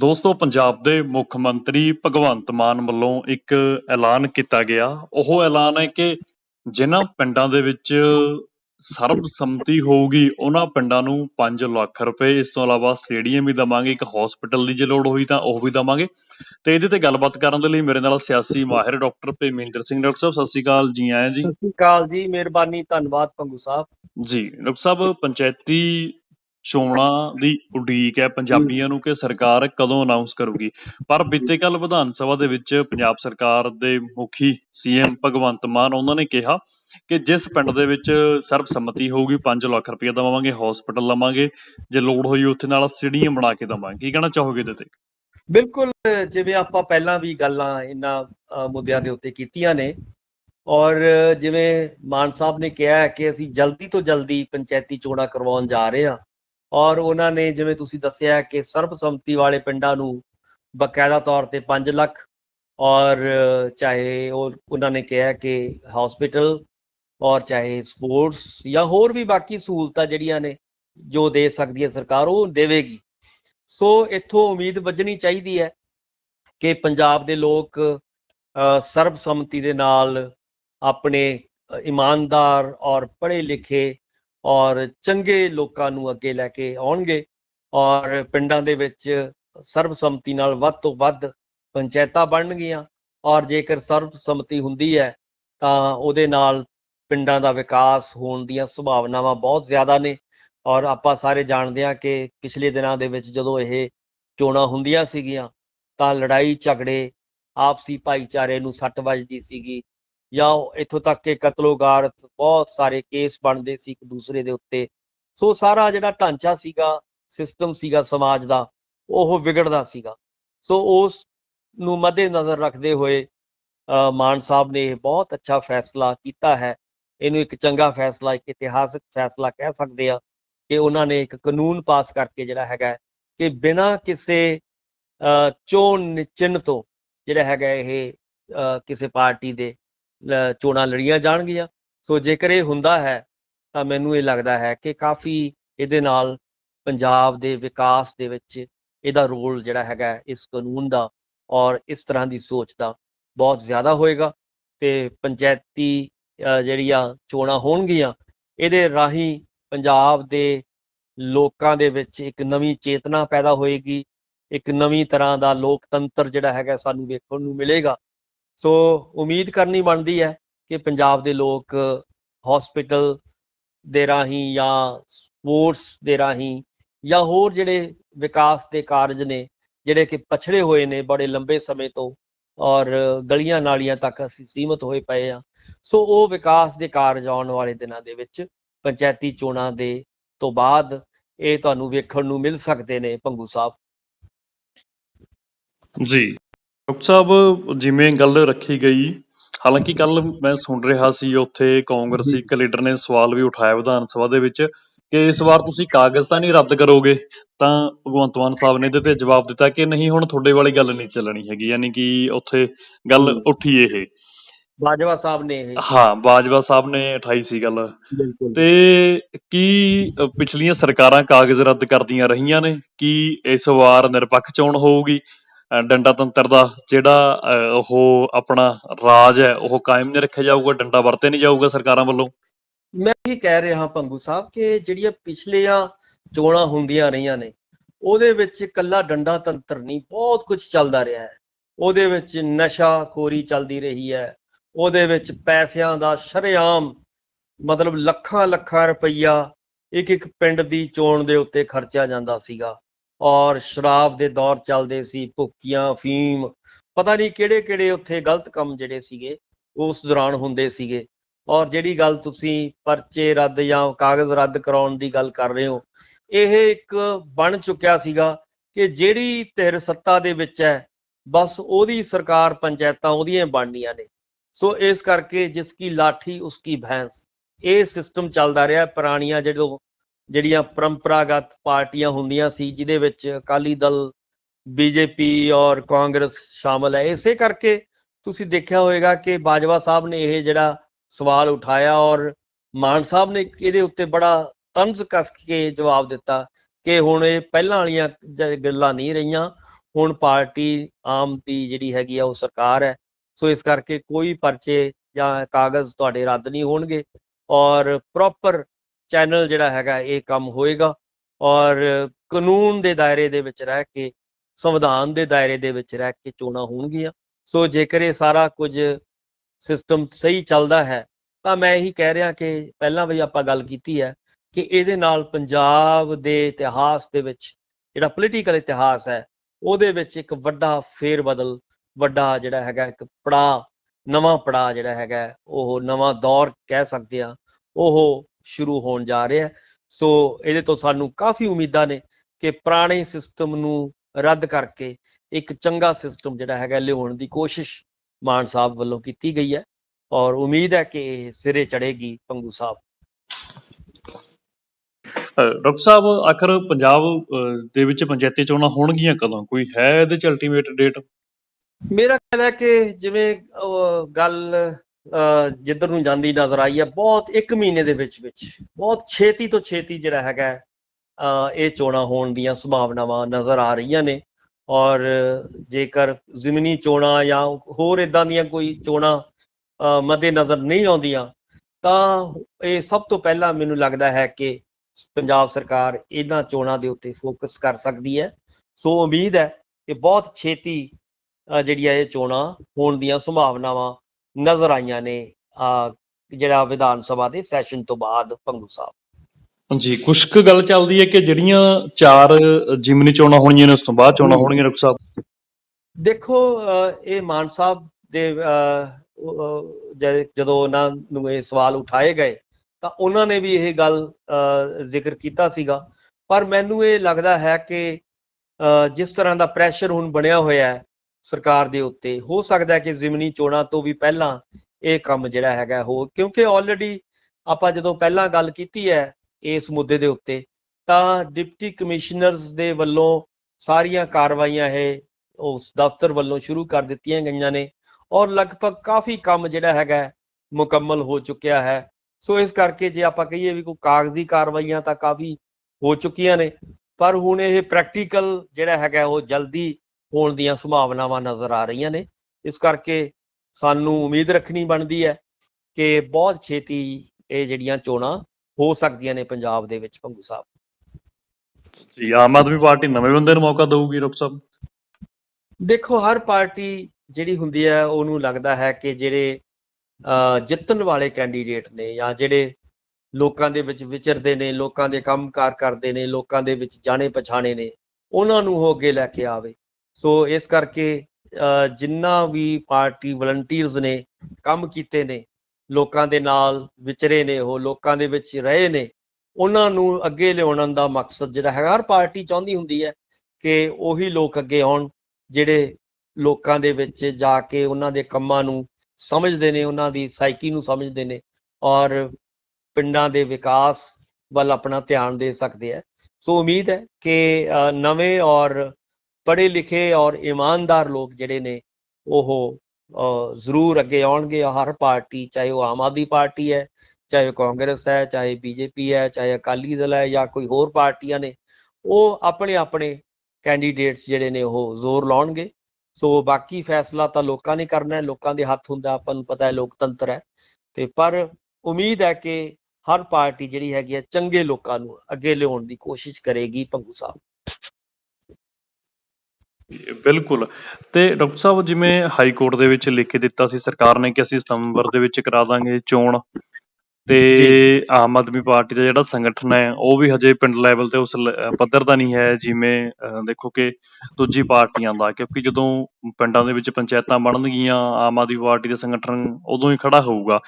ਦੋਸਤੋ ਪੰਜਾਬ ਦੇ ਮੁੱਖ ਮੰਤਰੀ ਭਗਵੰਤ ਮਾਨ ਵੱਲੋਂ ਇੱਕ ਐਲਾਨ ਕੀਤਾ ਗਿਆ। ਉਹ ਐਲਾਨ ਹੈ ਕਿ ਜਿਨ੍ਹਾਂ ਪਿੰਡਾਂ ਦੇ ਵਿੱਚ ਸਰਬਸੰਮਤੀ ਹੋਊਗੀ ਉਹਨਾਂ ਪਿੰਡਾਂ ਨੂੰ 5 ਲੱਖ ਰੁਪਏ ਇਸ ਤੋਂ ਇਲਾਵਾ ਸਟੇਡੀਅਮ ਵੀ ਦਵਾਂਗੇ ਇੱਕ ਹਸਪੀਟਲ ਦੀ ਜੇ ਲੋੜ ਹੋਈ ਤਾਂ ਉਹ ਵੀ ਦਵਾਂਗੇ। ਤੇ ਇਹਦੇ ਤੇ ਗੱਲਬਾਤ ਕਰਨ ਦੇ ਲਈ ਮੇਰੇ ਨਾਲ ਸਿਆਸੀ ਮਾਹਿਰ ਡਾਕਟਰ ਭੇਮਿੰਦਰ ਸਿੰਘ ਡਾਕਟਰ ਸਾਹਿਬ ਸਤਿ ਸ਼੍ਰੀ ਅਕਾਲ ਜੀ ਆਇਆਂ ਜੀ। ਸਤਿ ਸ਼੍ਰੀ ਅਕਾਲ ਜੀ ਮਿਹਰਬਾਨੀ ਧੰਨਵਾਦ ਪੰਗੂ ਸਾਹਿਬ। ਜੀ ਡਾਕਟਰ ਸਾਹਿਬ ਪੰਚਾਇਤੀ ਚੋਣਾਂ ਦੀ ਉਡੀਕ ਹੈ ਪੰਜਾਬੀਆਂ ਨੂੰ ਕਿ ਸਰਕਾਰ ਕਦੋਂ ਅਨਾਉਂਸ ਕਰੂਗੀ। ਪਰ ਬੀਤੇ ਕੱਲ ਵਿਧਾਨ ਸਭਾ ਦੇ ਵਿੱਚ ਪੰਜਾਬ ਸਰਕਾਰ ਦੇ ਮੁਖੀ ਸੀਐਮ ਭਗਵੰਤ ਮਾਨ, ਉਹਨਾਂ ਨੇ ਕਿਹਾ ਕਿ ਜਿਸ ਪਿੰਡ ਦੇ ਵਿੱਚ ਸਰਬਸੰਮਤੀ ਹੋਊਗੀ 5 ਲੱਖ ਰੁਪਏ ਦਵਾਵਾਂਗੇ ਹਸਪੀਟਲ ਲਵਾਂਗੇ, ਜੇ ਲੋੜ ਹੋਈ ਉੱਥੇ ਨਾਲ ਸਟੇਡੀਅਮ ਬਣਾ ਕੇ ਦਵਾਂਗੇ। ਕੀ ਕਹਿਣਾ ਚਾਹੋਗੇ ਇਹਦੇ ਤੇ? ਬਿਲਕੁਲ, ਜਿਵੇਂ ਆਪਾਂ ਪਹਿਲਾਂ ਵੀ ਗੱਲਾਂ ਇਹਨਾਂ ਮੁੱਦਿਆਂ ਦੇ ਉੱਤੇ ਕੀਤੀਆਂ ਨੇ ਔਰ ਜਿਵੇਂ ਮਾਨ ਸਾਹਿਬ ਨੇ ਕਿਹਾ ਕਿ ਅਸੀਂ ਜਲਦੀ ਤੋਂ ਜਲਦੀ ਪੰਚਾਇਤੀ ਚੋਣਾਂ ਕਰਵਾਉਣ ਜਾ ਰਹੇ ਹਾਂ। ਔਰ ਉਹਨਾਂ ਨੇ ਜਿਵੇਂ ਤੁਸੀਂ ਦੱਸਿਆ ਕਿ ਸਰਬਸੰਮਤੀ ਵਾਲੇ ਪਿੰਡਾਂ ਨੂੰ ਬਕਾਇਦਾ ਤੌਰ ਤੇ 5 ਲੱਖ ਔਰ ਚਾਹੇ ਉਹ ਉਹਨਾਂ ਨੇ ਕਿਹਾ ਕਿ ਹਸਪੀਟਲ ਔਰ ਚਾਹੇ ਸਪੋਰਟਸ ਜਾਂ ਹੋਰ ਵੀ ਬਾਕੀ ਸਹੂਲਤਾਂ ਜਿਹੜੀਆਂ ਨੇ ਜੋ ਦੇ ਸਕਦੀ ਹੈ ਸਰਕਾਰ, ਉਹ ਦੇਵੇਗੀ। ਸੋ ਇੱਥੋਂ ਉਮੀਦ ਵੱਜਣੀ ਚਾਹੀਦੀ ਹੈ ਕਿ ਪੰਜਾਬ ਦੇ ਲੋਕ ਸਰਬਸੰਮਤੀ ਦੇ ਨਾਲ ਆਪਣੇ ਇਮਾਨਦਾਰ ਔਰ ਪੜ੍ਹੇ ਲਿਖੇ ਔਰ ਚੰਗੇ ਲੋਕਾਂ ਨੂੰ ਅੱਗੇ ਲੈ ਕੇ ਆਉਣਗੇ ਔਰ ਪਿੰਡਾਂ ਦੇ ਵਿੱਚ ਸਰਬਸੰਮਤੀ ਨਾਲ ਵੱਧ ਤੋਂ ਵੱਧ ਪੰਚਾਇਤਾਂ ਬਣਨਗੀਆਂ ਔਰ ਜੇਕਰ ਸਰਬਸੰਮਤੀ ਹੁੰਦੀ ਹੈ ਤਾਂ ਉਹਦੇ ਨਾਲ ਪਿੰਡਾਂ ਦਾ ਵਿਕਾਸ ਹੋਣ ਦੀਆਂ ਸੰਭਾਵਨਾਵਾਂ ਬਹੁਤ ਜ਼ਿਆਦਾ ਨੇ ਔਰ ਆਪਾਂ ਸਾਰੇ ਜਾਣਦੇ ਹਾਂ ਕਿ ਪਿਛਲੇ ਦਿਨਾਂ ਦੇ ਵਿੱਚ ਜਦੋਂ ਇਹ ਚੋਣਾਂ ਹੁੰਦੀਆਂ ਸੀਗੀਆਂ ਤਾਂ ਲੜਾਈ ਝਗੜੇ ਆਪਸੀ ਭਾਈਚਾਰੇ ਨੂੰ ਸੱਟ ਵੱਜਦੀ ਸੀਗੀ ਜਾਂ ਇੱਥੋਂ ਤੱਕ ਕਿ ਕਤਲੋਗਾਰਤ ਬਹੁਤ ਸਾਰੇ ਕੇਸ ਬਣਦੇ ਸੀ ਇੱਕ ਦੂਸਰੇ ਦੇ ਉੱਤੇ। ਸੋ ਸਾਰਾ ਜਿਹੜਾ ਢਾਂਚਾ ਸੀਗਾ ਸਿਸਟਮ ਸੀਗਾ ਸਮਾਜ ਦਾ, ਉਹ ਵਿਗੜਦਾ ਸੀਗਾ। ਸੋ ਉਸ ਨੂੰ ਮੱਦੇ ਨਜ਼ਰ ਰੱਖਦੇ ਹੋਏ ਮਾਨ ਸਾਹਿਬ ਨੇ ਇਹ ਬਹੁਤ ਅੱਛਾ ਫੈਸਲਾ ਕੀਤਾ ਹੈ। ਇਹਨੂੰ ਇੱਕ ਚੰਗਾ ਫੈਸਲਾ, ਇੱਕ ਇਤਿਹਾਸਕ ਫੈਸਲਾ ਕਹਿ ਸਕਦੇ ਆ ਕਿ ਉਹਨਾਂ ਨੇ ਇੱਕ ਕਾਨੂੰਨ ਪਾਸ ਕਰਕੇ ਜਿਹੜਾ ਹੈਗਾ ਕਿ ਬਿਨਾਂ ਕਿਸੇ ਚੋਣ ਚਿੰਨ੍ਹ ਤੋਂ ਜਿਹੜਾ ਹੈਗਾ ਇਹ ਕਿਸੇ ਪਾਰਟੀ ਦੇ ਚੋਣਾਂ ਲੜੀਆਂ ਜਾਣਗੀਆਂ। ਸੋ ਜੇਕਰ ਇਹ ਹੁੰਦਾ ਹੈ, ਤਾਂ ਮੈਨੂੰ ਇਹ ਲੱਗਦਾ ਹੈ ਕਿ ਕਾਫੀ ਇਹਦੇ ਨਾਲ ਪੰਜਾਬ ਦੇ ਵਿਕਾਸ ਦੇ ਵਿੱਚ ਇਹਦਾ ਰੋਲ ਜਿਹੜਾ ਹੈਗਾ ਇਸ ਕਾਨੂੰਨ ਦਾ ਔਰ ਇਸ ਤਰ੍ਹਾਂ ਦੀ ਸੋਚ ਦਾ ਬਹੁਤ ਜ਼ਿਆਦਾ ਹੋਏਗਾ ਤੇ ਪੰਚਾਇਤੀ ਜਿਹੜੀਆਂ ਚੋਣਾਂ ਹੋਣਗੀਆਂ, ਇਹਦੇ ਰਾਹੀਂ ਪੰਜਾਬ ਦੇ ਲੋਕਾਂ ਦੇ ਵਿੱਚ ਇੱਕ ਨਵੀਂ ਚੇਤਨਾ ਪੈਦਾ ਹੋਏਗੀ। ਇੱਕ ਨਵੀਂ ਤਰ੍ਹਾਂ ਦਾ ਲੋਕਤੰਤਰ ਜਿਹੜਾ ਹੈਗਾ ਸਾਨੂੰ ਵੇਖਣ ਨੂੰ ਮਿਲੇਗਾ। ਸੋ ਉਮੀਦ ਕਰਨੀ ਬਣਦੀ ਹੈ ਕਿ ਪੰਜਾਬ ਦੇ ਲੋਕ ਹਸਪੀਟਲ ਦੇ ਰਾਹੀਂ ਜਾਂ ਸਪੋਰਟਸ ਦੇ ਰਾਹੀਂ ਜਾਂ ਹੋਰ ਜਿਹੜੇ ਵਿਕਾਸ ਦੇ ਕਾਰਜ ਨੇ, ਜਿਹੜੇ ਕਿ ਪਛੜੇ ਹੋਏ ਨੇ ਬੜੇ ਲੰਬੇ ਸਮੇਂ ਤੋਂ ਔਰ ਗਲੀਆਂ ਨਾਲੀਆਂ ਤੱਕ ਅਸੀਂ ਸੀਮਤ ਹੋਏ ਪਏ ਆ ਸੋ ਉਹ ਵਿਕਾਸ ਦੇ ਕਾਰਜ ਆਉਣ ਵਾਲੇ ਦਿਨਾਂ ਦੇ ਵਿੱਚ ਪੰਚਾਇਤੀ ਚੋਣਾਂ ਦੇ ਤੋਂ ਬਾਅਦ ਇਹ ਤੁਹਾਨੂੰ ਵੇਖਣ ਨੂੰ ਮਿਲ ਸਕਦੇ ਨੇ, ਪੰਗੂ ਸਾਹਿਬ। ਜੀ। ਡਾਕਟਰ ਸਾਹਿਬ ਜਿਵੇਂ ਗੱਲ ਰੱਖੀ ਗਈ ਹਾਲਾਂਕਿ ਕੱਲ ਮੈਂ ਸੁਣ ਰਿਹਾ ਸੀ ਉੱਥੇ ਕਾਂਗਰਸੀ ਇੱਕ ਲੀਡਰ ਨੇ ਸਵਾਲ ਵੀ ਉਠਾਇਆ ਵਿਧਾਨ ਸਭਾ ਦੇ ਵਿੱਚ ਕਿ ਇਸ ਵਾਰ ਤੁਸੀਂ ਕਾਗਜ਼ ਤਾਂ ਨਹੀਂ ਰੱਦ ਕਰੋਗੇ? ਤਾਂ ਭਗਵੰਤ ਮਾਨ ਸਾਹਿਬ ਨੇ ਇਹਦੇ ਤੇ ਜਵਾਬ ਦਿੱਤਾ ਕਿ ਨਹੀਂ ਹੁਣ ਤੁਹਾਡੇ ਵਾਲੀ ਗੱਲ ਨਹੀਂ ਚੱਲਣੀ ਹੈਗੀ ਯਾਨੀ ਕਿ ਉੱਥੇ ਗੱਲ। ਉੱਠੀ ਇਹ। ਬਾਜਵਾ ਸਾਹਿਬ ਨੇ ਇਹ। ਹਾਂ ਬਾਜਵਾ ਸਾਹਿਬ ਨੇ ਉਠਾਈ ਸੀ ਗੱਲ। ਤੇ ਕੀ ਪਿਛਲੀਆਂ ਸਰਕਾਰਾਂ ਕਾਗਜ਼ ਰੱਦ ਕਰਦੀਆਂ ਰਹੀਆਂ ਨੇ? ਕੀ ਇਸ ਵਾਰ ਨਿਰਪੱਖ ਚੋਣ ਹੋਊਗੀ? ਡੰਡਾ ਤੰਤਰ ਦਾ ਜਿਹੜਾ ਉਹ ਆਪਣਾ ਰਾਜ ਹੈ, ਉਹ ਕਾਇਮ ਨਹੀਂ ਰੱਖਿਆ ਜਾਊਗਾ, ਡੰਡਾ ਵਰਤੇ ਨਹੀਂ ਜਾਊਗਾ ਸਰਕਾਰਾਂ ਵੱਲੋਂ। ਮੈਂ ਹੀ ਕਹਿ ਰਿਹਾ ਹਾਂ ਸਾਹਿਬ ਕਿ ਜਿਹੜੀਆਂ ਪਿਛਲੀਆਂ ਚੋਣਾਂ ਹੁੰਦੀਆਂ ਰਹੀਆਂ ਨੇ, ਉਹਦੇ ਵਿੱਚ ਇਕੱਲਾ ਡੰਡਾ ਤੰਤਰ ਨਹੀਂ, ਬਹੁਤ ਕੁਝ ਚੱਲਦਾ ਰਿਹਾ ਹੈ। ਉਹਦੇ ਵਿੱਚ ਨਸ਼ਾ ਖੋਰੀ ਚੱਲਦੀ ਰਹੀ ਹੈ। ਉਹਦੇ ਵਿੱਚ ਪੈਸਿਆਂ ਦਾ ਸ਼ਰੇਆਮ ਮਤਲਬ ਲੱਖਾਂ ਲੱਖਾਂ ਰੁਪਈਆ ਇੱਕ ਇੱਕ ਪਿੰਡ ਦੀ ਚੋਣ ਦੇ ਉੱਤੇ ਖਰਚਿਆ ਜਾਂਦਾ ਸੀਗਾ। ਔਰ ਸ਼ਰਾਬ ਦੇ ਦੌਰ ਚੱਲਦੇ ਸੀ ਭੁੱਕੀਆਂ ਫੀਮ ਪਤਾ ਨਹੀਂ ਕਿਹੜੇ ਕਿਹੜੇ ਉੱਥੇ ਗਲਤ ਕੰਮ ਜਿਹੜੇ ਸੀਗੇ, ਉਸ ਦੌਰਾਨ ਹੁੰਦੇ ਸੀਗੇ। ਔਰ ਜਿਹੜੀ ਗੱਲ ਤੁਸੀਂ ਪਰਚੇ ਰੱਦ ਜਾਂ ਕਾਗਜ਼ ਰੱਦ ਕਰਾਉਣ ਦੀ ਗੱਲ ਕਰ ਰਹੇ ਹੋ, ਇਹ ਇੱਕ ਬਣ ਚੁੱਕਿਆ ਸੀਗਾ ਕਿ ਜਿਹੜੀ ਧਿਰ ਸੱਤਾ ਦੇ ਵਿੱਚ ਹੈ, ਬਸ ਉਹਦੀ ਸਰਕਾਰ ਪੰਚਾਇਤਾਂ ਉਹਦੀਆਂ ਬਣਨੀਆਂ ਨੇ। ਸੋ ਇਸ ਕਰਕੇ ਜਿਸ ਕੀ ਲਾਠੀ, ਉਸ ਕੀ ਭੈਂਸ। ਇਹ ਸਿਸਟਮ ਚੱਲਦਾ ਰਿਹਾ, ਪੁਰਾਣੀਆਂ ਜਿਹੜੋ ਜਿਹੜੀਆਂ ਪਰੰਪਰਾਗਤ ਪਾਰਟੀਆਂ ਹੁੰਦੀਆਂ ਸੀ, ਜਿਹਦੇ ਵਿੱਚ ਅਕਾਲੀ ਦਲ, ਬੀਜੇਪੀ ਔਰ ਕਾਂਗਰਸ ਸ਼ਾਮਲ ਹੈ। ਇਸੇ ਕਰਕੇ ਤੁਸੀਂ ਦੇਖਿਆ ਹੋਵੇਗਾ ਕਿ ਬਾਜਵਾ ਸਾਹਿਬ ਨੇ ਇਹ ਜਿਹੜਾ ਸਵਾਲ ਉਠਾਇਆ ਔਰ ਮਾਨ ਸਾਹਿਬ ਨੇ ਇਹਦੇ ਉੱਤੇ ਬੜਾ ਤੰਜ਼ ਕਸ ਕੇ ਜਵਾਬ ਦਿੱਤਾ ਕਿ ਹੁਣ ਇਹ ਪਹਿਲਾਂ ਵਾਲੀਆਂ ਜ- ਗੱਲਾਂ ਨਹੀਂ ਰਹੀਆਂ। ਹੁਣ ਪਾਰਟੀ ਆਮ ਦੀ ਜਿਹੜੀ ਹੈਗੀ ਆ, ਉਹ ਸਰਕਾਰ ਹੈ। ਸੋ ਇਸ ਕਰਕੇ ਕੋਈ ਪਰਚੇ ਜਾਂ ਕਾਗਜ਼ ਤੁਹਾਡੇ ਰੱਦ ਨਹੀਂ ਹੋਣਗੇ ਔਰ ਪ੍ਰੋਪਰ ਚੈਨਲ ਜਿਹੜਾ ਹੈਗਾ ਇਹ ਕੰਮ ਹੋਏਗਾ ਔਰ ਕਾਨੂੰਨ ਦੇ ਦਾਇਰੇ ਦੇ ਵਿੱਚ ਰਹਿ ਕੇ, ਸੰਵਿਧਾਨ ਦੇ ਦਾਇਰੇ ਦੇ ਵਿੱਚ ਰਹਿ ਕੇ ਚੋਣਾਂ ਹੋਣਗੀਆਂ। ਸੋ ਜੇਕਰ ਇਹ ਸਾਰਾ ਕੁਝ ਸਿਸਟਮ ਸਹੀ ਚੱਲਦਾ ਹੈ, ਤਾਂ ਮੈਂ ਇਹੀ ਕਹਿ ਰਿਹਾ ਕਿ ਪਹਿਲਾਂ ਵੀ ਆਪਾਂ ਗੱਲ ਕੀਤੀ ਹੈ ਕਿ ਇਹਦੇ ਨਾਲ ਪੰਜਾਬ ਦੇ ਇਤਿਹਾਸ ਦੇ ਵਿੱਚ ਜਿਹੜਾ ਪੋਲੀਟੀਕਲ ਇਤਿਹਾਸ ਹੈ, ਉਹਦੇ ਵਿੱਚ ਇੱਕ ਵੱਡਾ ਫੇਰ ਬਦਲ ਵੱਡਾ ਜਿਹੜਾ ਹੈਗਾ ਇੱਕ ਪੜਾ ਨਵਾਂ ਪੜਾ ਜਿਹੜਾ ਹੈਗਾ, ਉਹ ਨਵਾਂ ਦੌਰ ਕਹਿ ਸਕਦੇ ਆ ਉਹ ਸ਼ੁਰੂ ਹੋਣ ਜਾ ਰਿਹਾ ਹੈ। ਸੋ ਇਹਦੇ ਤੋਂ ਸਾਨੂੰ ਕਾਫੀ ਉਮੀਦਾਂ ਨੇ ਕਿ ਪੁਰਾਣੇ ਸਿਸਟਮ ਨੂੰ ਰੱਦ ਕਰਕੇ ਇੱਕ ਚੰਗਾ ਸਿਸਟਮ ਜਿਹੜਾ ਹੈਗਾ ਲਿਆਉਣ ਦੀ ਕੋਸ਼ਿਸ਼ ਮਾਨ ਸਾਹਿਬ ਵੱਲੋਂ ਕੀਤੀ ਗਈ ਹੈ ਔਰ ਉਮੀਦ ਹੈ ਕਿ ਇਹ ਸਿਰੇ ਚੜੇਗੀ ਪੰਗੂ ਸਾਹਿਬ। ਡਾਕਟਰ ਸਾਹਿਬ ਆਖਰ ਪੰਜਾਬ ਦੇ ਵਿੱਚ ਪੰਚਾਇਤੀ ਚੋਣਾਂ ਹੋਣਗੀਆਂ ਕਦੋਂ? ਕੋਈ ਹੈ ਇਹਦੇ ਚ ਅਲਟੀਮੇਟ ਡੇਟ ਮੇਰਾ ਖਿਆਲ ਹੈ ਕਿ ਜਿਵੇਂ ਗੱਲ ਜਿੱਧਰ ਨੂੰ ਜਾਂਦੀ ਨਜ਼ਰ ਆਈ ਹੈ ਬਹੁਤ ਇੱਕ ਮਹੀਨੇ ਦੇ ਵਿੱਚ ਵਿੱਚ ਬਹੁਤ ਛੇਤੀ ਤੋਂ ਛੇਤੀ ਜਿਹੜਾ ਹੈਗਾ ਇਹ ਚੋਣਾਂ ਹੋਣ ਦੀਆਂ ਸੰਭਾਵਨਾਵਾਂ ਨਜ਼ਰ ਆ ਰਹੀਆਂ ਨੇ। ਔਰ ਜੇਕਰ ਜ਼ਿਮਨੀ ਚੋਣਾਂ ਜਾਂ ਹੋਰ ਇਦਾਂ ਦੀਆਂ ਕੋਈ ਚੋਣਾਂ ਅਹ, ਮੱਦੇ ਨਜ਼ਰ ਨਹੀਂ ਆਉਂਦੀਆਂ ਤਾਂ ਇਹ ਸਭ ਤੋਂ ਪਹਿਲਾਂ ਮੈਨੂੰ ਲੱਗਦਾ ਹੈ ਕਿ ਪੰਜਾਬ ਸਰਕਾਰ ਇਹਨਾਂ ਚੋਣਾਂ ਦੇ ਉੱਤੇ ਫੋਕਸ ਕਰ ਸਕਦੀ ਹੈ। ਸੋ ਉਮੀਦ ਹੈ ਕਿ ਬਹੁਤ ਛੇਤੀ ਜਿਹੜੀਆਂ ਇਹ ਚੋਣਾਂ ਹੋਣ ਦੀਆਂ ਸੰਭਾਵਨਾਵਾਂ ਨਜ਼ਰ ਆਈਆਂ ਨੇ ਜਿਹੜਾ ਵਿਧਾਨ ਸਭਾ ਦੇ ਸੈਸ਼ਨ ਤੋਂ ਬਾਅਦ ਪੰਗੂ ਸਾਹਿਬ। ਜੀ ਕੁਛ ਕੁ ਗੱਲ ਚੱਲਦੀ ਹੈ ਕਿ ਜਿਹੜੀਆਂ ਚਾਰ ਜਿਮਨੀ ਚੋਣਾਂ ਹੋਣਗੀਆਂ ਨੇ ਉਸ ਤੋਂ ਬਾਅਦ ਚੋਣਾਂ ਹੋਣਗੀਆਂ ਡਾਕਟਰ ਸਾਹਿਬ? ਦੇਖੋ ਇਹ ਮਾਨ ਸਾਹਿਬ ਦੇ ਜਦ- ਉਹਨਾਂ ਨੂੰ ਇਹ ਸਵਾਲ ਉਠਾਏ ਗਏ ਤਾਂ ਉਹਨਾਂ ਨੇ ਵੀ ਇਹ ਗੱਲ ਜ਼ਿਕਰ ਕੀਤਾ ਸੀਗਾ। ਪਰ ਮੈਨੂੰ ਇਹ ਲੱਗਦਾ ਹੈ ਕਿ ਜਿਸ ਤਰ੍ਹਾਂ ਦਾ ਪ੍ਰੈਸ਼ਰ ਹੁਣ ਬਣਿਆ ਹੋਇਆ ਹੈ ਸਰਕਾਰ ਦੇ ਉੱਤੇ। ਹੋ ਸਕਦਾ ਹੈ ਕਿ ਜ਼ਿਮਨੀ ਚੋਣਾਂ ਤੋਂ ਵੀ ਪਹਿਲਾਂ ਇਹ ਕੰਮ ਜਿਹੜਾ ਹੈਗਾ ਹੋ, ਕਿਉਂਕਿ ਆਲਰੇਡੀ ਆਪਾਂ ਜਦੋਂ ਪਹਿਲਾਂ ਗੱਲ ਕੀਤੀ ਹੈ ਇਸ ਮੁੱਦੇ ਦੇ ਉੱਤੇ, ਤਾਂ ਡਿਪਟੀ ਕਮਿਸ਼ਨਰਸ ਦੇ ਵੱਲੋਂ ਸਾਰੀਆਂ ਕਾਰਵਾਈਆਂ ਇਹ ਉਸ ਦਫ਼ਤਰ ਵੱਲੋਂ ਸ਼ੁਰੂ ਕਰ ਦਿੱਤੀਆਂ ਗਈਆਂ ਨੇ ਔਰ ਲਗਭਗ ਕਾਫੀ ਕੰਮ ਜਿਹੜਾ ਹੈਗਾ ਮੁਕੰਮਲ ਹੋ ਚੁੱਕਿਆ ਹੈ। ਸੋ ਇਸ ਕਰਕੇ ਜੇ ਆਪਾਂ ਕਹੀਏ ਵੀ ਕੋਈ ਕਾਗਜ਼ੀ ਕਾਰਵਾਈਆਂ ਤਾਂ ਕਾਫੀ ਹੋ ਚੁੱਕੀਆਂ ਨੇ, ਪਰ ਹੁਣ ਇਹ ਪ੍ਰੈਕਟੀਕਲ ਜਿਹੜਾ ਹੈਗਾ ਉਹ ਜਲਦੀ ਹੋਣ ਦੀਆਂ ਸੰਭਾਵਨਾਵਾਂ ਨਜ਼ਰ ਆ ਰਹੀਆਂ ਨੇ। ਇਸ ਕਰਕੇ ਸਾਨੂੰ ਉਮੀਦ ਰੱਖਣੀ ਬਣਦੀ ਹੈ ਕਿ ਬਹੁਤ ਛੇਤੀ ਇਹ ਜਿਹੜੀਆਂ ਚੋਣਾਂ ਹੋ ਸਕਦੀਆਂ ਨੇ ਪੰਜਾਬ ਦੇ ਵਿੱਚ ਭੰਗੂ ਸਾਹਿਬ। ਜੀ ਆਮ ਆਦਮੀ ਪਾਰਟੀ ਨਵੇਂ ਬੰਦੇ ਨੂੰ ਮੌਕਾ ਦੇਊਗੀ ਡਾਕਟਰ ਸਾਹਿਬ। ਦੇਖੋ ਹਰ ਪਾਰਟੀ ਜਿਹੜੀ ਹੁੰਦੀ ਹੈ ਉਹਨੂੰ ਲੱਗਦਾ ਹੈ ਕਿ ਜਿਹੜੇ ਜਿੱਤਣ ਵਾਲੇ ਕੈਂਡੀਡੇਟ ਨੇ ਜਾਂ ਜਿਹੜੇ ਲੋਕਾਂ ਦੇ ਵਿੱਚ ਵਿਚਰਦੇ ਨੇ ਲੋਕਾਂ ਦੇ ਕੰਮਕਾਰ ਕਰਦੇ ਨੇ ਲੋਕਾਂ ਦੇ ਵਿੱਚ ਜਾਣੇ ਪਛਾਣੇ ਨੇ ਉਹਨਾਂ ਨੂੰ ਉਹ ਅੱਗੇ ਲੈ ਕੇ ਆਵੇ। ਸੋ ਇਸ ਕਰਕੇ ਜਿੰਨਾ ਵੀ ਪਾਰਟੀ ਵਲੰਟੀਅਰਸ ਨੇ ਕੰਮ ਕੀਤੇ ਨੇ, ਲੋਕਾਂ ਦੇ ਨਾਲ ਵਿਚਰੇ ਨੇ, ਉਹ ਲੋਕਾਂ ਦੇ ਵਿੱਚ ਰਹੇ ਨੇ, ਉਹਨਾਂ ਨੂੰ ਅੱਗੇ ਲਿਆਉਣ ਦਾ ਮਕਸਦ ਜਿਹੜਾ ਹੈ ਹਰ ਪਾਰਟੀ ਚਾਹੁੰਦੀ ਹੁੰਦੀ ਹੈ ਕਿ ਉਹੀ ਲੋਕ ਅੱਗੇ ਆਉਣ, ਜਿਹੜੇ ਲੋਕਾਂ ਦੇ ਵਿੱਚ ਜਾ ਕੇ ਉਹਨਾਂ ਦੇ ਕੰਮਾਂ ਨੂੰ ਸਮਝਦੇ ਨੇ, ਉਹਨਾਂ ਦੀ ਸਾਈਕੀ ਨੂੰ ਸਮਝਦੇ ਨੇ ਔਰ ਪਿੰਡਾਂ ਦੇ ਵਿਕਾਸ ਵੱਲ ਆਪਣਾ ਧਿਆਨ ਦੇ ਸਕਦੇ ਹੈ। ਸੋ ਉਮੀਦ ਹੈ ਕਿ ਨਵੇਂ ਔਰ ਪੜ੍ਹੇ ਲਿਖੇ ਔਰ ਇਮਾਨਦਾਰ ਲੋਕ ਜਿਹੜੇ ਨੇ, ਉਹ ਜ਼ਰੂਰ ਅੱਗੇ ਆਉਣਗੇ। ਹਰ ਪਾਰਟੀ, ਚਾਹੇ ਉਹ ਆਮ ਆਦਮੀ ਪਾਰਟੀ ਹੈ, ਚਾਹੇ ਉਹ ਕਾਂਗਰਸ ਹੈ, ਚਾਹੇ ਬੀਜੇਪੀ ਹੈ, ਚਾਹੇ ਅਕਾਲੀ ਦਲ ਹੈ ਜਾਂ ਕੋਈ ਹੋਰ ਪਾਰਟੀਆਂ ਨੇ, ਉਹ ਆਪਣੇ ਆਪਣੇ ਕੈਂਡੀਡੇਟਸ ਜਿਹੜੇ ਨੇ, ਉਹ ਜ਼ੋਰ ਲਾਉਣਗੇ। ਸੋ ਬਾਕੀ ਫੈਸਲਾ ਤਾਂ ਲੋਕਾਂ ਨੇ ਕਰਨਾ ਹੈ, ਲੋਕਾਂ ਦੇ ਹੱਥ ਹੁੰਦਾ, ਆਪਾਂ ਨੂੰ ਪਤਾ ਹੈ ਲੋਕਤੰਤਰ ਹੈ। ਤੇ ਪਰ ਉਮੀਦ ਹੈ ਕਿ ਹਰ ਪਾਰਟੀ ਜਿਹੜੀ ਹੈਗੀ ਹੈ, ਚੰਗੇ ਲੋਕਾਂ ਨੂੰ ਅੱਗੇ ਲਿਆਉਣ ਦੀ ਕੋਸ਼ਿਸ਼ ਕਰੇਗੀ, ਪੰਗੂ ਸਾਹਿਬ। ਬਿਲਕੁਲ। ਤੇ ਡਾਕਟਰ ਸਾਹਿਬ ਜਿਵੇਂ ਹਾਈ ਕੋਰਟ ਦੇ ਵਿੱਚ ਲਿਖ ਕੇ ਦਿੱਤਾ ਸੀ ਸਰਕਾਰ ਨੇ ਕਿ ਅਸੀਂ ਸਤੰਬਰ ਦੇ ਵਿੱਚ ਕਰਾ ਦਾਂਗੇ ਚੋਣ ਤੇ। ਆਮ ਆਦਮੀ ਪਾਰਟੀ ਦਾ ਜਿਹੜਾ ਸੰਗਠਨ ਹੈ ਉਹ ਵੀ ਹਜੇ ਪਿੰਡ ਲੈਵਲ ਤੇ ਉਸ ਪੱਧਰ ਦਾ ਨਹੀਂ ਹੈ ਜਿਵੇਂ ਦੇਖੋ ਕਿ ਦੂਜੀ ਪਾਰਟੀਆਂ ਦਾ ਕਿਉਂਕਿ ਜਦੋਂ ਪਿੰਡਾਂ ਦੇ ਵਿੱਚ ਪੰਚਾਇਤਾਂ ਬਣਨਗੀਆਂ ਆਮ ਆਦਮੀ ਪਾਰਟੀ ਦਾ ਸੰਗਠਨ ਉਦੋਂ ਹੀ ਖੜਾ ਹੋਊਗਾ।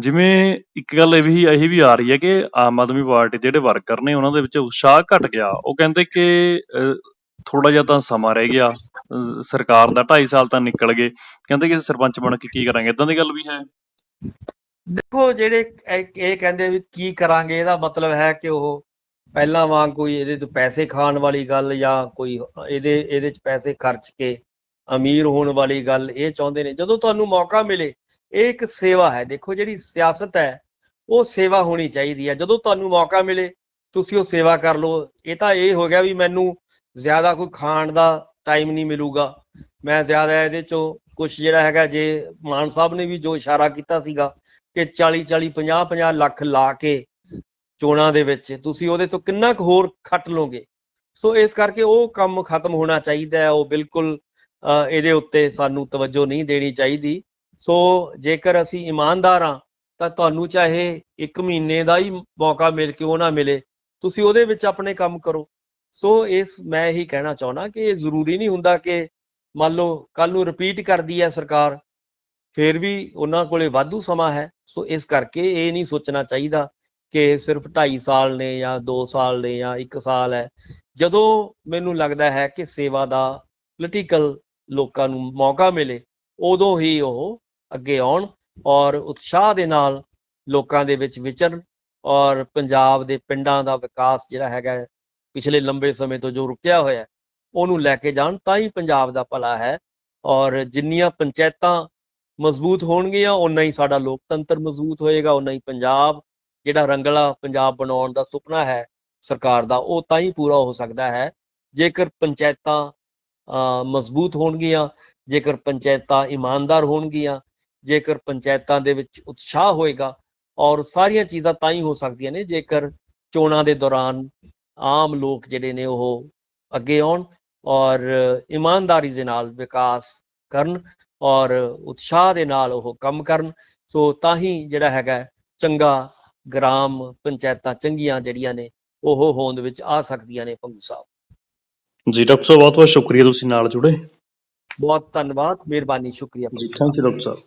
ਜਿਵੇਂ ਇੱਕ ਗੱਲ ਇਹ ਵੀ ਇਹ ਵੀ ਆ ਰਹੀ ਹੈ ਕਿ ਆਮ ਆਦਮੀ ਪਾਰਟੀ ਦੇ ਜਿਹੜੇ ਵਰਕਰ ਨੇ ਉਹਨਾਂ ਦੇ ਵਿੱਚ ਉਤਸ਼ਾਹ ਘਟ ਗਿਆ। ਉਹ ਕਹਿੰਦੇ ਕਿ ਥੋੜਾ ਜਿਹਾ ਤਾਂ ਸਮਾਂ ਰਹਿ ਗਿਆ ਸਰਕਾਰ ਦਾ 2.5 ਸਾਲ ਤਾਂ ਨਿਕਲ ਗਏ, ਕਹਿੰਦੇ ਕਿ ਸਰਪੰਚ ਬਣ ਕੇ ਕੀ ਕਰਾਂਗੇ ਇਦਾਂ ਦੀ ਗੱਲ ਵੀ ਹੈ? ਦੇਖੋ ਜਿਹੜੇ ਇਹ ਕਹਿੰਦੇ ਵੀ ਕੀ ਕਰਾਂਗੇ, ਇਹਦਾ ਮਤਲਬ ਹੈ ਕਿ ਉਹ ਪਹਿਲਾਂ ਵਾਂਗ ਕੋਈ ਇਹਦੇ ਚ ਪੈਸੇ ਖਾਣ ਵਾਲੀ ਗੱਲ ਜਾਂ ਕੋਈ ਇਹਦੇ ਇਹਦੇ ਚ ਪੈਸੇ ਖਰਚ ਕੇ ਅਮੀਰ ਹੋਣ ਵਾਲੀ ਗੱਲ ਇਹ ਚਾਹੁੰਦੇ ਨੇ, ਜਦੋਂ ਤੁਹਾਨੂੰ ਮੌਕਾ ਮਿਲੇ, ਇਹ ਇੱਕ ਸੇਵਾ ਹੈ, ਦੇਖੋ ਜਿਹੜੀ ਸਿਆਸਤ ਹੈ, ਉਹ ਸੇਵਾ ਹੋਣੀ ਚਾਹੀਦੀ ਹੈ, ਜਦੋਂ ਤੁਹਾਨੂੰ ਮੌਕਾ ਮਿਲੇ, ਤੁਸੀਂ ਉਹ ਸੇਵਾ ਕਰ ਲਓ, ਇਹ ਤਾਂ ਇਹ ਹੋ ਗਿਆ ਵੀ ਮੈਨੂੰ ਜ਼ਿਆਦਾ ਕੋਈ ਖਾਣ ਦਾ ਟਾਈਮ ਨਹੀਂ ਮਿਲੂਗਾ। ਮੈਂ ਜ਼ਿਆਦਾ ਇਹਦੇ ਚੋਂ ਕੁਝ ਜਿਹੜਾ ਹੈਗਾ, ਜੇ ਮਾਨ ਸਾਹਿਬ ਨੇ ਵੀ ਜੋ ਇਸ਼ਾਰਾ ਕੀਤਾ ਸੀਗਾ ਕਿ 40 40 50 50 ਲੱਖ ਲਾ ਕੇ ਚੋਣਾਂ ਦੇ ਵਿੱਚ, ਤੁਸੀਂ ਉਹਦੇ ਤੋਂ ਕਿੰਨਾ ਕੁ ਹੋਰ ਖੱਟ ਲੋਗੇ ਸੋ ਇਸ ਕਰਕੇ ਉਹ ਕੰਮ ਖਤਮ ਹੋਣਾ ਚਾਹੀਦਾ ਹੈ, ਉਹ ਬਿਲਕੁਲ ਇਹਦੇ ਉੱਤੇ ਸਾਨੂੰ ਤਵੱਜੋ ਨਹੀਂ ਦੇਣੀ ਚਾਹੀਦੀ। ਸੋ ਜੇਕਰ ਅਸੀਂ ਇਮਾਨਦਾਰ ਹਾਂ, ਤਾਂ ਤੁਹਾਨੂੰ ਚਾਹੇ 1 ਮਹੀਨੇ ਦਾ ਹੀ ਮੌਕਾ ਮਿਲ, ਕਿਉਂ ਨਾ ਮਿਲੇ, ਤੁਸੀਂ ਉਹਦੇ ਵਿੱਚ ਆਪਣੇ ਕੰਮ ਕਰੋ। ਸੋ ਇਸ ਮੈਂ ਇਹੀ ਕਹਿਣਾ ਚਾਹੁੰਦਾ ਕਿ ਇਹ ਜ਼ਰੂਰੀ ਨਹੀਂ ਹੁੰਦਾ ਕਿ ਮੰਨ ਲਓ ਕੱਲ ਨੂੰ ਰਿਪੀਟ ਕਰਦੀ ਹੈ ਸਰਕਾਰ, ਫਿਰ ਵੀ ਉਹਨਾਂ ਕੋਲੇ ਵਾਧੂ ਸਮਾਂ ਹੈ। ਸੋ ਇਸ ਕਰਕੇ ਇਹ ਨਹੀਂ ਸੋਚਣਾ ਚਾਹੀਦਾ ਕਿ ਸਿਰਫ 2.5 ਸਾਲ ਨੇ ਜਾਂ 2 ਸਾਲ ਨੇ ਜਾਂ 1 ਸਾਲ ਹੈ। ਜਦੋਂ ਮੈਨੂੰ ਲੱਗਦਾ ਹੈ ਕਿ ਸੇਵਾ ਦਾ ਪੋਲੀਟੀਕਲ ਲੋਕਾਂ ਨੂੰ ਮੌਕਾ ਮਿਲੇ, ਉਦੋਂ ਹੀ ਉਹ ਅੱਗੇ ਆਉਣ ਔਰ ਉਤਸ਼ਾਹ ਦੇ ਨਾਲ ਲੋਕਾਂ ਦੇ ਵਿੱਚ ਵਿਚਰਨ ਔਰ ਪੰਜਾਬ ਦੇ ਪਿੰਡਾਂ ਦਾ ਵਿਕਾਸ ਜਿਹੜਾ ਹੈਗਾ ਪਿਛਲੇ ਲੰਬੇ ਸਮੇਂ ਤੋਂ ਜੋ ਰੁਕਿਆ ਹੋਇਆ ਉਹਨੂੰ ਲੈ ਕੇ ਜਾਣ ਤਾਂ ਹੀ ਪੰਜਾਬ ਦਾ ਭਲਾ ਹੈ। ਔਰ ਜਿੰਨੀਆਂ ਪੰਚਾਇਤਾਂ ਮਜ਼ਬੂਤ ਹੋਣਗੀਆਂ ਉਨਾ ਹੀ ਸਾਡਾ ਲੋਕਤੰਤਰ ਮਜ਼ਬੂਤ ਹੋਏਗਾ ਉਨਾ ਹੀ ਪੰਜਾਬ ਜਿਹੜਾ ਰੰਗਲਾ ਪੰਜਾਬ ਬਣਾਉਣ ਦਾ ਸੁਪਨਾ ਹੈ ਸਰਕਾਰ ਦਾ ਉਹ ਤਾਂ ਹੀ ਪੂਰਾ ਹੋ ਸਕਦਾ ਹੈ। ਜੇਕਰ ਪੰਚਾਇਤਾਂ ਅ, ਮਜ਼ਬੂਤ ਹੋਣਗੀਆਂ ਜੇਕਰ ਪੰਚਾਇਤਾਂ ਇਮਾਨਦਾਰ ਹੋਣਗੀਆਂ ਜੇਕਰ ਪੰਚਾਇਤਾਂ ਦੇ ਵਿੱਚ ਉਤਸ਼ਾਹ ਹੋਏਗਾ ਔਰ ਸਾਰੀਆਂ ਚੀਜ਼ਾਂ ਤਾਂ ਹੀ ਹੋ ਸਕਦੀਆਂ ਨੇ ਜੇਕਰ ਚੋਣਾਂ ਦੇ ਦੌਰਾਨ ਆਮ ਲੋਕ ਜਿਹੜੇ ਨੇ ਉਹ ਅੱਗੇ ਆਉਣ ਔਰ ਇਮਾਨਦਾਰੀ ਦੇ ਨਾਲ ਵਿਕਾਸ ਕਰਨ ਔਰ ਉਤਸ਼ਾਹ ਦੇ ਨਾਲ ਉਹ ਕੰਮ ਕਰਨ। ਸੋ ਤਾਂ ਹੀ ਜਿਹੜਾ ਹੈਗਾ ਚੰਗਾ ਗ੍ਰਾਮ ਪੰਚਾਇਤਾਂ ਚੰਗੀਆਂ ਜਿਹੜੀਆਂ ਨੇ ਉਹ ਹੋਂਦ ਵਿੱਚ ਆ ਸਕਦੀਆਂ ਨੇ ਭੰਗੂ ਸਾਹਿਬ। ਜੀ ਡਾਕਟਰ ਸਾਹਿਬ ਬਹੁਤ ਬਹੁਤ ਸ਼ੁਕਰੀਆ ਤੁਸੀਂ ਨਾਲ ਜੁੜੇ। ਬਹੁਤ ਧੰਨਵਾਦ ਮਿਹਰਬਾਨੀ ਸ਼ੁਕਰੀਆ ਜੀ ਥੈਂਕ ਯੂ ਡਾਕਟਰ ਸਾਹਿਬ।